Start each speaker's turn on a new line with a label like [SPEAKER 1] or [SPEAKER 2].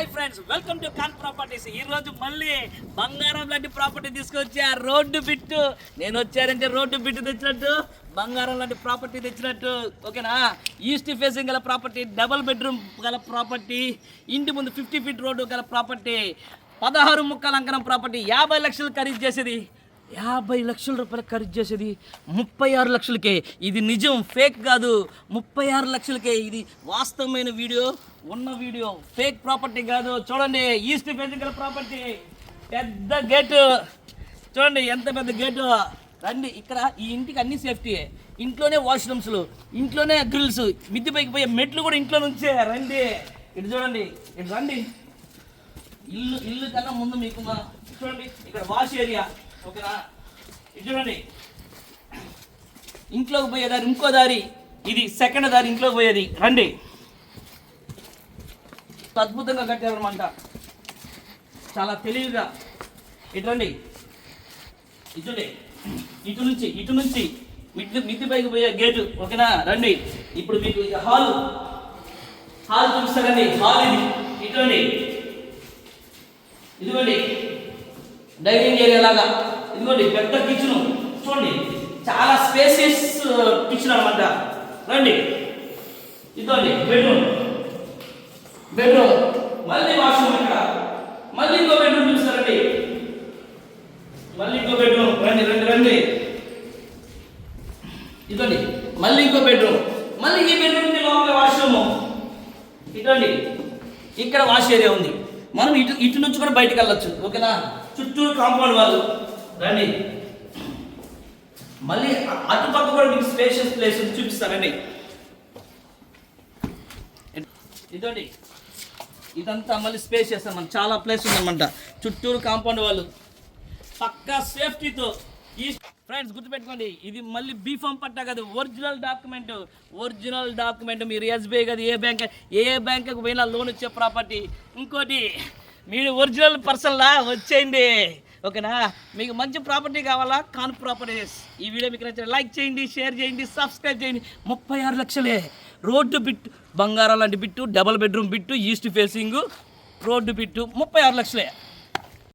[SPEAKER 1] Hi friends welcome to Kan properties. ఈ రోజు మళ్ళీ బంగారం లాంటి ప్రాపర్టీ తీసుకొచ్చా రోడ్డు బిట్టు. నేను వచ్చారంటే రోడ్డు బిట్టు తెచ్చినట్టు బంగారం లాంటి ప్రాపర్టీ తెచ్చినట్టు. ఓకేనా? ఈస్ట్ ఫేసింగ్ గల ప్రాపర్టీ డబల్ బెడ్రూమ్ గల ప్రాపర్టీ ఇంటి ముందు ఫిఫ్టీ ఫీట్ రోడ్డు గల ప్రాపర్టీ పదహారు ముక్కల అంకణం ప్రాపర్టీ యాభై లక్షలు ఖరీదు చేసేది యాభై లక్షల రూపాయలు ఖర్చు చేసేది ముప్పై ఆరు లక్షలకే. ఇది నిజం ఫేక్ కాదు. ముప్పై ఆరు లక్షలకే ఇది వాస్తవమైన వీడియో ఉన్న వీడియో ఫేక్ ప్రాపర్టీ కాదు. చూడండి ఈస్ట్ ఫిజికల్ ప్రాపర్టీ పెద్ద గేటు చూడండి ఎంత పెద్ద గేటు రండి ఇక్కడ ఈ ఇంటికి అన్ని సేఫ్టీ ఇంట్లోనే వాష్రూమ్స్లు ఇంట్లోనే గ్రిల్స్ మిద్ది పైకి పోయే మెట్లు కూడా ఇంట్లో నుంచే రండి ఇటు చూడండి ఇటు రండి. ఇల్లు ఇల్లు కన్నా ముందు మీకు మా చూడండి ఇక్కడ వాష్ ఏరియా ఓకేనా? ఇది చూడండి ఇంట్లోకి పోయే దారి ఇంకో దారి ఇది సెకండ్ దారి ఇంట్లోకి పోయేది. రండి. అద్భుతంగా కట్టారనమాట చాలా తెలివిగా. ఇటండి ఇటుండి ఇటు నుంచి ఇటు నుంచి మిద్ది మిద్ది పైకి పోయే గేటు. ఓకేనా? రండి. ఇప్పుడు మీకు హాల్. హాల్ చూపిస్తారండి హాల్ ఇది. ఇటువంటి ఇదిగోండి. డైనింగ్ ఏరియా లాగా ఇదిగోండి పెద్ద కిచెన్. చూడండి చాలా స్పేసియస్ కిచెన్ అనమాట రండి. ఇదిగోండి బెడ్రూమ్ బెడ్రూమ్ మళ్ళీ వాష్రూమ్ ఇక్కడ. మళ్ళీ ఇంకో బెడ్రూమ్ చూస్తారండి మళ్ళీ ఇంకో బెడ్రూమ్ రండి రండి రండి. ఇదండి మళ్ళీ ఇంకో బెడ్రూమ్ మళ్ళీ ఈ బెడ్రూమ్ లోపల వాష్రూమ్ ఇదండి ఇక్కడ వాష్ ఏరియా ఉంది. మనం ఇటు ఇటు నుంచి కూడా బయటకు వెళ్ళొచ్చు ఓకేనా? చుట్టూరు కాంపౌండ్ వాళ్ళు. రండి. మళ్ళీ అ- అటుపక్క కూడా మీకు స్పేషియస్ ప్లేస్ చూపిస్తానండి ఇదండి ఇదంతా మళ్ళీ స్పేస్ చేస్తాం చాలా ప్లేస్ ఉందన్నమాట. చుట్టూరు కాంపౌండ్ వాళ్ళు. పక్కా సేఫ్టీతో ఈ ఫ్రెండ్స్ గుర్తుపెట్టుకోండి ఇది మళ్ళీ బీఫామ్ పట్టా కాదు ఒరిజినల్ డాక్యుమెంట్ ఒరిజినల్ డాక్యుమెంట్ మీరు ఎస్బీఐ కాదు ఏ బ్యాంక్ ఏ బ్యాంకుకి పోయినా లోన్ ఇచ్చే ప్రాపర్టీ ఇంకోటి మీరు ఒరిజినల్ పర్సన్లా వచ్చేయండి. ఓకేనా? మీకు మంచి ప్రాపర్టీ కావాలా? కాన్ ప్రాపర్టీస్. ఈ వీడియో మీకు నచ్చిన లైక్ చేయండి షేర్ చేయండి సబ్స్క్రైబ్ చేయండి. ముప్పై ఆరు లక్షలే. రోడ్డు బిట్టు బంగారం లాంటి bit double bedroom bit east facing road bit ముప్పై ఆరు లక్షలే.